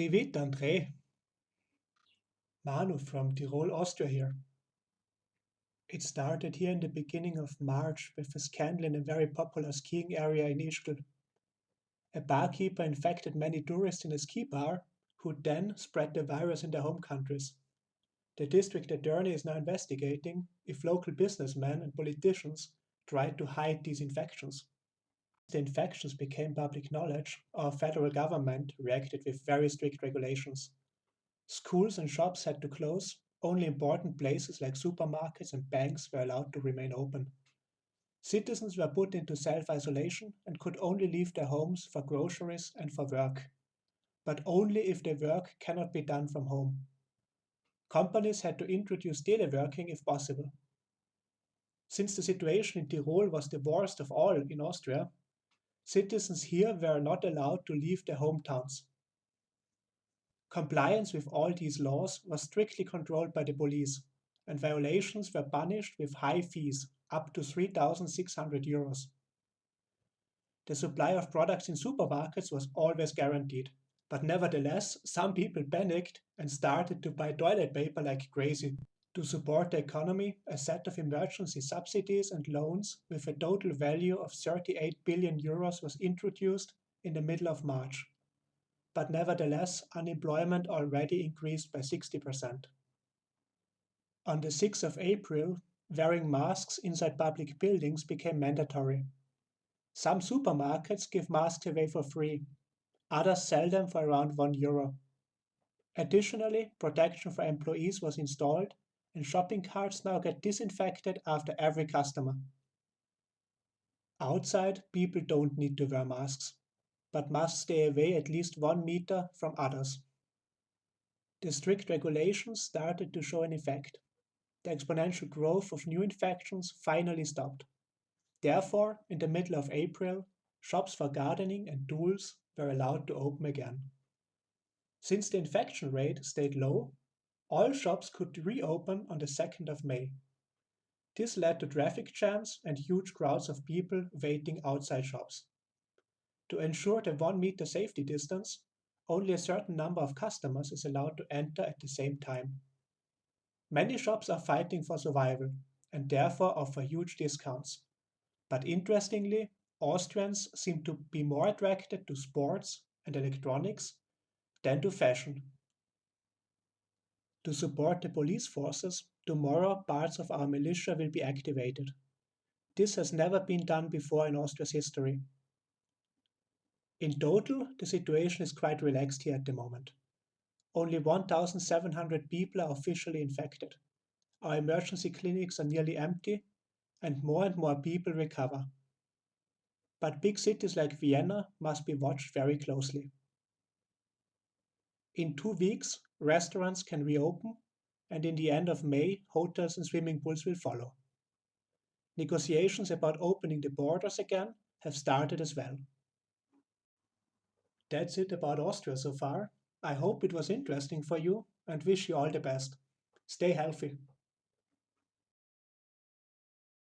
Privet André. Manu from Tyrol, Austria here. It started here in the beginning of March with a scandal in a very popular skiing area in Ischgl. A barkeeper infected many tourists in a ski bar, who then spread the virus in their home countries. The district attorney is now investigating if local businessmen and politicians tried to hide these infections. The infections became public knowledge, our federal government reacted with very strict regulations. Schools and shops had to close, only important places like supermarkets and banks were allowed to remain open. Citizens were put into self isolation and could only leave their homes for groceries and for work, but only if their work cannot be done from home. Companies had to introduce teleworking if possible. Since the situation in Tyrol was the worst of all in Austria, citizens here were not allowed to leave their hometowns. Compliance with all these laws was strictly controlled by the police, and violations were punished with high fees, up to 3,600 euros. The supply of products in supermarkets was always guaranteed, but nevertheless, some people panicked and started to buy toilet paper like crazy. To support the economy, a set of emergency subsidies and loans with a total value of 38 billion euros was introduced in the middle of March. But nevertheless, unemployment already increased by 60%. On the 6th of April, wearing masks inside public buildings became mandatory. Some supermarkets give masks away for free, others sell them for around 1 euro. Additionally, protection for employees was installed and shopping carts now get disinfected after every customer. Outside, people don't need to wear masks, but must stay away at least one meter from others. The strict regulations started to show an effect. The exponential growth of new infections finally stopped. Therefore, in the middle of April, shops for gardening and tools were allowed to open again. Since the infection rate stayed low, all shops could reopen on the 2nd of May. This led to traffic jams and huge crowds of people waiting outside shops. To ensure the 1 meter safety distance, only a certain number of customers is allowed to enter at the same time. Many shops are fighting for survival and therefore offer huge discounts. But interestingly, Austrians seem to be more attracted to sports and electronics than to fashion. To support the police forces, tomorrow parts of our militia will be activated. This has never been done before in Austria's history. In total, the situation is quite relaxed here at the moment. Only 1,700 people are officially infected. Our emergency clinics are nearly empty, and more and more people recover. But big cities like Vienna must be watched very closely. In two weeks, restaurants can reopen, and in the end of May, hotels and swimming pools will follow. Negotiations about opening the borders again have started as well. That's it about Austria so far. I hope it was interesting for you and wish you all the best. Stay healthy.